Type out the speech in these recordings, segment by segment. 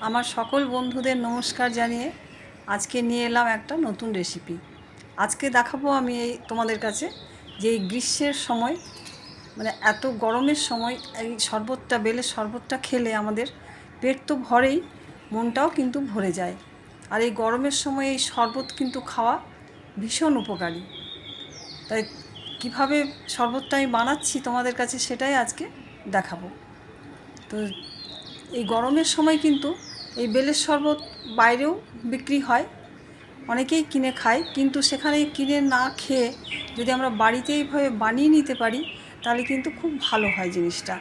আমার সকল বন্ধুদের নমস্কার জানিয়ে আজকে নিয়ে এলাম একটা নতুন রেসিপি আজকে দেখাবো আমি এই তোমাদের কাছে যে এই গ্রীষ্মের সময় মানে এত গরমের সময়, এই শরবতটা, বেলের শরবতটা খেলে আমাদের পেট তো ভরেই, মনটাও কিন্তু ভরে যায়। আর এই গরমের সময় এই শরবত কিন্তু খাওয়া ভীষণ উপকারী। তাই কীভাবে শরবতটা আমি বানাচ্ছি তোমাদের কাছে সেটাই আজকে দেখাবো। তো এই গরমের সময় কিন্তু এই বেলের শরবত বাইরেও বিক্রি হয়। অনেকেই কিনে খায়, কিন্তু সেখানে কিনে না খেয়ে যদি আমরা বাড়িতে এইভাবে বানিয়ে নিতে পারি, তাহলে কিন্তু খুব ভালো হয় জিনিসটা।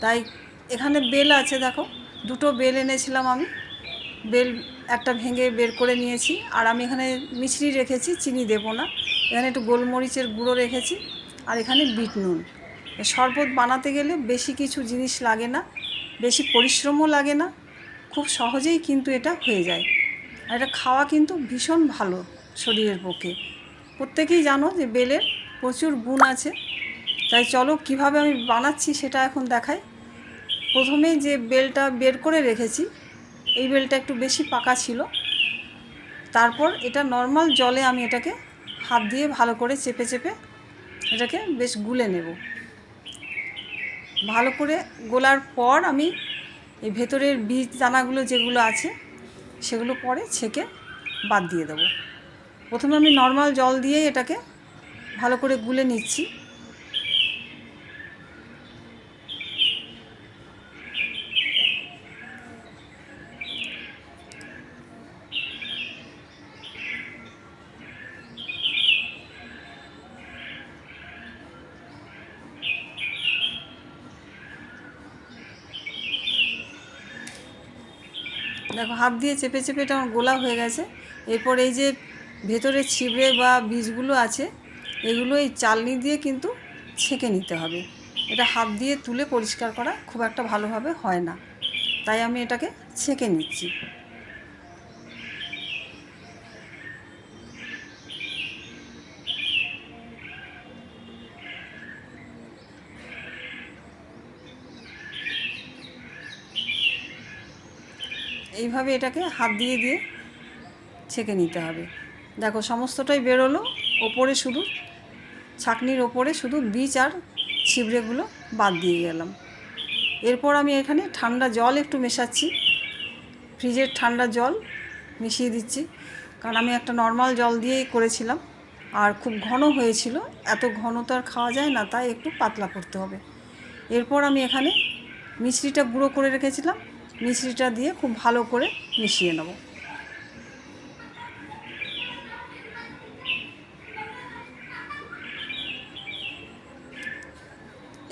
তাই এখানে বেল আছে দেখো, দুটো বেল এনেছিলাম আমি। বেল একটা ভেঙে বের করে নিয়েছি, আর আমি এখানে মিছরি রেখেছি, চিনি দেবো না। এখানে একটু গোলমরিচের গুঁড়ো রেখেছি, আর এখানে বিট নুন। শরবত বানাতে গেলে বেশি কিছু জিনিস লাগে না বেশি পরিশ্রমও লাগে না, খুব সহজেই কিন্তু এটা হয়ে যায়। আর এটা খাওয়া কিন্তু ভীষণ ভালো শরীরের পক্ষে। প্রত্যেকেই জানো যে বেলের প্রচুর গুণ আছে। তাই চলো কীভাবে আমি বানাচ্ছি সেটা এখন দেখাই। প্রথমে যে বেলটা বের করে রেখেছি, এই বেলটা একটু বেশি পাকা ছিল। তারপর এটা নর্মাল জলে আমি এটাকে হাত দিয়ে ভালো করে চেপে চেপে এটাকে বেশ গুলে নেব। ভালো করে গোলার পর আমি এই ভেতরের বীজ দানাগুলো যেগুলো আছে, সেগুলো পরে ছেঁকে বাদ দিয়ে দেবো। প্রথমে আমি নর্মাল জল দিয়ে এটাকে ভালো করে গুলে নিচ্ছি। দেখো, হাত দিয়ে চেপে চেপে এটা আমার গোলা হয়ে গেছে। এরপর এই যে ভেতরে ছিবড়ে বা বীজগুলো আছে, এগুলো এই চালনি দিয়ে কিন্তু ছেঁকে নিতে হবে। এটা হাত দিয়ে তুলে পরিষ্কার করা খুব একটা ভালোভাবে হয় না। তাই আমি এটাকে ছেঁকে নিচ্ছি। এইভাবে এটাকে হাত দিয়ে দিয়ে ছেঁকে নিতে হবে। দেখো, সমস্তটাই বেরোলো। ওপরে শুধু, ছাকনির ওপরে শুধু বীজ আর ছিবড়েগুলো বাদ দিয়ে গেলাম। এরপর আমি এখানে ঠান্ডা জল একটু মেশাচ্ছি। ফ্রিজের ঠান্ডা জল মিশিয়ে দিচ্ছি। কারণ আমি একটা নর্মাল জল দিয়েই করেছিলাম। আর খুব ঘন হয়েছিল। এত ঘন তো আর খাওয়া যায় না, তাই একটু পাতলা করতে হবে। এরপর আমি এখানে মিশ্রিটা গুঁড়ো করে রেখেছিলাম। মিশ্রিটা দিয়ে খুব ভালো করে মিশিয়ে নেব।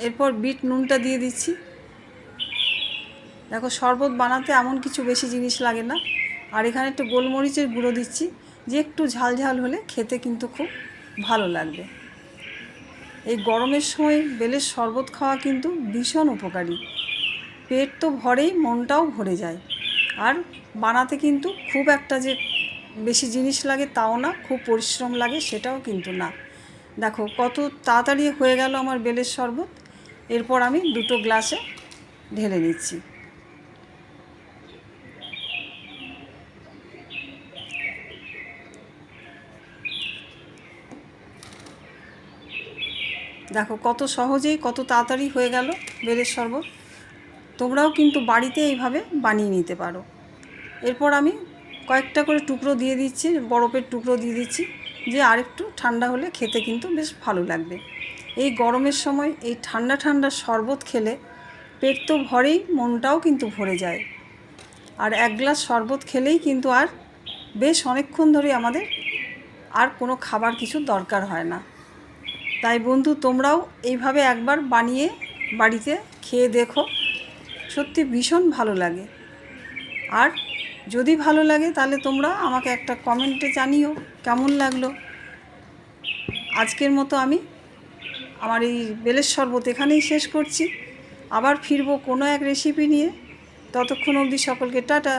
এরপর বিট নুনটা দিয়ে দিচ্ছি। দেখো শরবত বানাতে এমন কিছু বেশি জিনিস লাগে না। আর এখানে একটু গোলমরিচের গুঁড়ো দিচ্ছি, যে একটু ঝাল ঝাল হলে খেতে কিন্তু খুব ভালো লাগবে। এই গরমের সময় বেলের শরবত খাওয়া কিন্তু ভীষণ উপকারী। পেট তো ভরেই মনটাও ভরে যায়। আর বানাতে কিন্তু খুব একটা যে বেশি জিনিস লাগে তাও না, খুব পরিশ্রম লাগে সেটাও কিন্তু না। দেখো কত তাড়াতাড়ি হয়ে গেল আমার বেলের শরবত। এরপর আমি দুটো গ্লাসে ঢেলে নিচ্ছি। দেখো কত সহজেই কত তাড়াতাড়ি হয়ে গেল বেলের শরবত। তোমরাও কিন্তু বাড়িতে এইভাবে বানিয়ে নিতে পারো। এরপর আমি কয়েকটা করে টুকরো দিয়ে দিচ্ছি বরফের টুকরো দিয়ে দিচ্ছি, যে আরেকটু ঠান্ডা হলে খেতে কিন্তু বেশ ভালো লাগবে। এই গরমের সময় এই ঠান্ডা ঠান্ডা শরবত খেলে পেট তো ভরেই, মনটাও কিন্তু ভরে যায়। আর এক গ্লাস শরবত খেলেই কিন্তু আর বেশ অনেকক্ষণ ধরে আমাদের আর কোনো খাবার কিছু দরকার হয় না। তাই বন্ধু, তোমরাও এইভাবে একবার বানিয়ে বাড়িতে খেয়ে দেখো। সত্যি ভীষণ ভালো লাগে। আর যদি ভালো লাগে তাহলে তোমরা আমাকে একটা কমেন্টে জানিও কেমন লাগল। আজকের মতো আমি আমার এই বেলের শরবত এখানেই শেষ করছি। আবার ফিরবো কোনো এক রেসিপি নিয়ে। ততক্ষণ অবধি সকলকে টাটা।